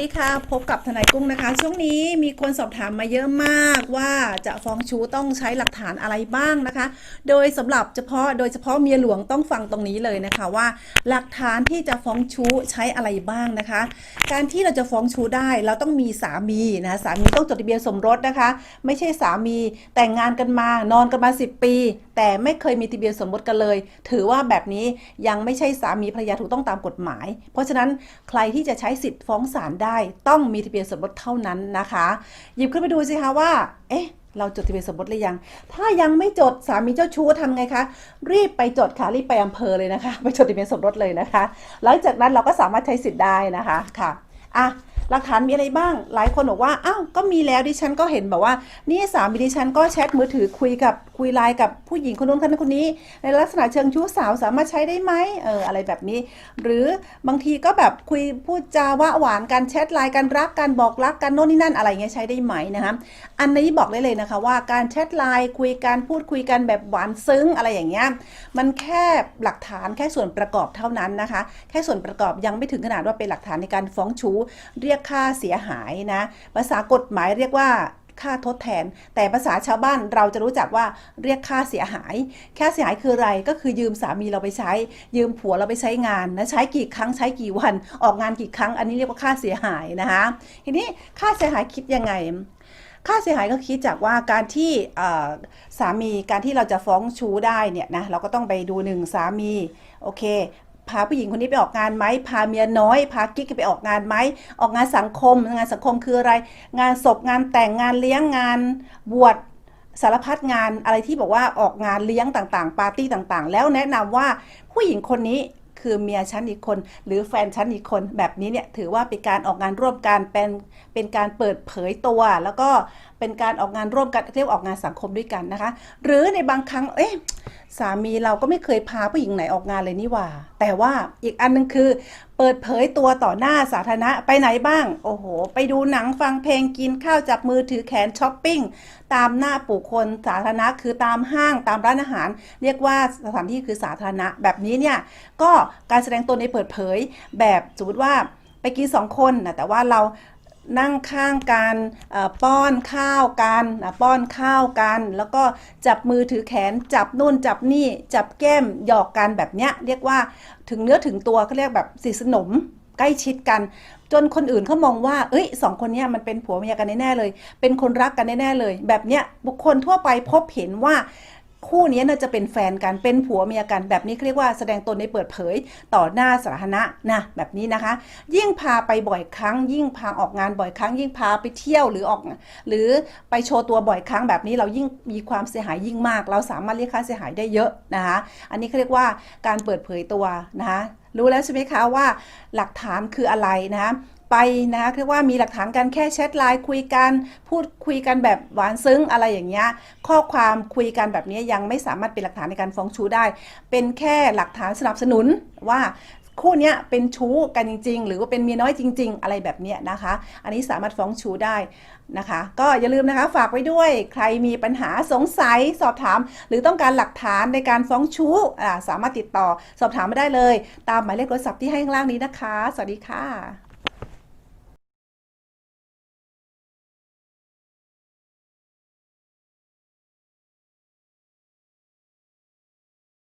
ดีค่ะ พบกับทนายกุ้งนะคะ ช่วงนี้มีคนสอบถามมาเยอะมากว่าจะฟ้องชู้ต้องใช้หลักฐานอะไรบ้างนะคะ โดยสำหรับเฉพาะโดยเฉพาะเมียหลวงต้องฟังตรงนี้เลยนะคะว่า หลักฐานที่จะฟ้องชู้ใช้อะไรบ้างนะคะ การที่เราจะฟ้องชู้ได้เราต้องมีสามีนะสามีต้องจดทะเบียนสมรสนะคะ ไม่ใช่สามีแต่งงานกันมานอนกันมา 10 ปี แต่ไม่เคยมีทะเบียนสมรสกันเลย ถือว่าแบบนี้ยังไม่ใช่สามีภรรยาถูกต้องตามกฎหมาย เพราะฉะนั้นใครที่จะใช้สิทธิ์ฟ้องศาลได้ต้องมีทะเบียนสมรสเท่านั้นนะคะ หยิบขึ้นไปดูสิคะว่า เอ๊ะเราจดทะเบียนสมรสหรือยัง ถ้ายังไม่จดสามีเจ้าชู้ทำไงคะ รีบไปจดค่ะ รีบไปอำเภอเลยนะคะ ไปจดทะเบียนสมรสเลยนะคะ หลังจากนั้นเราก็สามารถใช้สิทธิ์ได้นะคะ ค่ะ อะ หลักฐานมีอะไรบ้าง หลายคนบอกว่าอ้าวก็มีแล้วดิฉันก็เห็นแบบว่า นี่สามีดิฉันก็แชทมือถือคุยกับคุยไลน์กับผู้หญิงคนนู้นคนนั้นคนนี้ ในลักษณะเชิงชู้สาวสามารถใช้ได้ไหมเอออะไรแบบนี้ หรือบางทีก็แบบคุยพูดจาว่าหวานกันแชทไลน์กันรักกันบอกรักกันโน่นนี่นั่นอะไรเงี้ยใช้ได้ไหมนะคะอันนี้บอกได้เลยนะคะว่าการแชทไลน์คุยกันพูดคุยกันแบบหวานซึ้งอะไรอย่างเงี้ยมันแค่หลักฐานแค่ส่วนประกอบเท่านั้นนะคะ แค่ส่วนประกอบยังไม่ถึงขนาดว่าเป็นหลักฐานในการฟ้องชู้เรียกค่าเสียหายนะ ภาษากฎหมายเรียกว่าค่าทดแทน แต่ภาษาชาวบ้านเราจะรู้จักว่าเรียกค่าเสียหาย ค่าเสียหายคืออะไรก็คือยืมสามีเราไปใช้ ยืมผัวเราไปใช้งานนะใช้กี่ครั้งใช้กี่วัน ออกงานกี่ครั้ง อันนี้เรียกว่าค่าเสียหายนะคะทีนี้ค่าเสียหายคิดยังไง ค่าเสียหายก็คิดจากว่าการที่สามีการที่เราจะฟ้องชู้ได้เนี่ยนะเราก็ต้องไปดูหนึ่งสามีโอเค พาผู้หญิงคนนี้ไปออกงานไหมพาเมียน้อย พากิ๊กไปออกงานไหมออกงานสังคม งานสังคมคืออะไร งานศพงานแต่งงานเลี้ยงงานบวชสารพัดงานอะไรที่บอกว่าออกงานเลี้ยงต่างๆ ปาร์ตี้ต่างๆ แล้วแนะนำว่าผู้หญิงคนนี้ คือเมียฉันอีกคน หรือแฟนฉันอีกคน แบบนี้เนี่ยถือว่าเป็นการออกงานร่วมกันเป็นเป็นการเปิดเผยตัว แล้วก็เป็นการออกงานร่วมกันเรียกออกงานสังคมด้วยกันนะคะ หรือในบางครั้งเอ๊ะสามีเราก็ไม่เคยพาผู้หญิงไหนออกงานเลยนี่ว่า แต่ว่าอีกอันหนึงคือ เปิดเผยตัวต่อหน้าสาธารณะไปไหนบ้าง โอ้โห ไปดูหนังฟังเพลงกินข้าวจับมือถือแขนช้อปปิ้ง ตามหน้าปู่คนสาธารณะคือตามห้างตามร้านอาหาร เรียกว่าสถานที่คือสาธารณะ แบบนี้เนี่ย ก็การแสดงตนในเปิดเผยแบบสมมติว่าไปกินสองคนนะแต่ว่าเรา นั่งข้างกันป้อนข้าวกันป้อนข้าวกัน แล้วก็จับมือถือแขนจับนู่นจับนี่จับแก้มหยอกกันแบบเนี้ยเรียกว่าถึงเนื้อถึงตัวเขาเรียกแบบสนิสนมใกล้ชิดกัน จนคนอื่นเขามองว่าเอ้ยสองคนนี้มันเป็นผัวเมียกันแน่ๆเลย เป็นคนรักกันแน่ๆเลย แบบเนี้ยบุคคลทั่วไปพบเห็นว่า คู่นี้น่าจะเป็นแฟนกันเป็นผัวเมียกันแบบนี้เขาเรียกว่าแสดงตนในเปิดเผยต่อหน้าสาธารณะนะแบบนี้นะคะ ยิ่งพาไปบ่อยครั้ง ยิ่งพาออกงานบ่อยครั้ง ยิ่งพาไปเที่ยวหรือออก หรือไปโชว์ตัวบ่อยครั้งแบบนี้เรายิ่งมีความเสียหายยิ่งมาก เราสามารถเรียกค่าเสียหายได้เยอะนะคะอันนี้เขาเรียกว่าการเปิดเผยตัวนะคะรู้แล้วใช่ไหมคะว่าหลักฐานคืออะไรนะคะ ไปนะคะเรียกว่ามีหลักฐานการแค่แชทไลน์คุยกัน พูดคุยกันแบบหวานซึ้งอะไรอย่างเงี้ยข้อความคุยกันแบบนี้ยังไม่สามารถเป็นหลักฐานในการฟ้องชู้ได้ เป็นแค่หลักฐานสนับสนุนว่าคู่นี้เป็นชู้กันจริง ๆ หรือว่าเป็นเมียน้อยจริง ๆ อะไรแบบเนี้ยนะคะ อันนี้สามารถฟ้องชู้ได้นะคะ ก็อย่าลืมนะคะฝากไว้ด้วย ใครมีปัญหาสงสัยสอบถาม หรือต้องการหลักฐานในการฟ้องชู้สามารถติดต่อสอบถามมาได้เลย ตามหมายเลขโทรศัพท์ที่ให้ข้างล่างนี้นะคะ สวัสดีค่ะ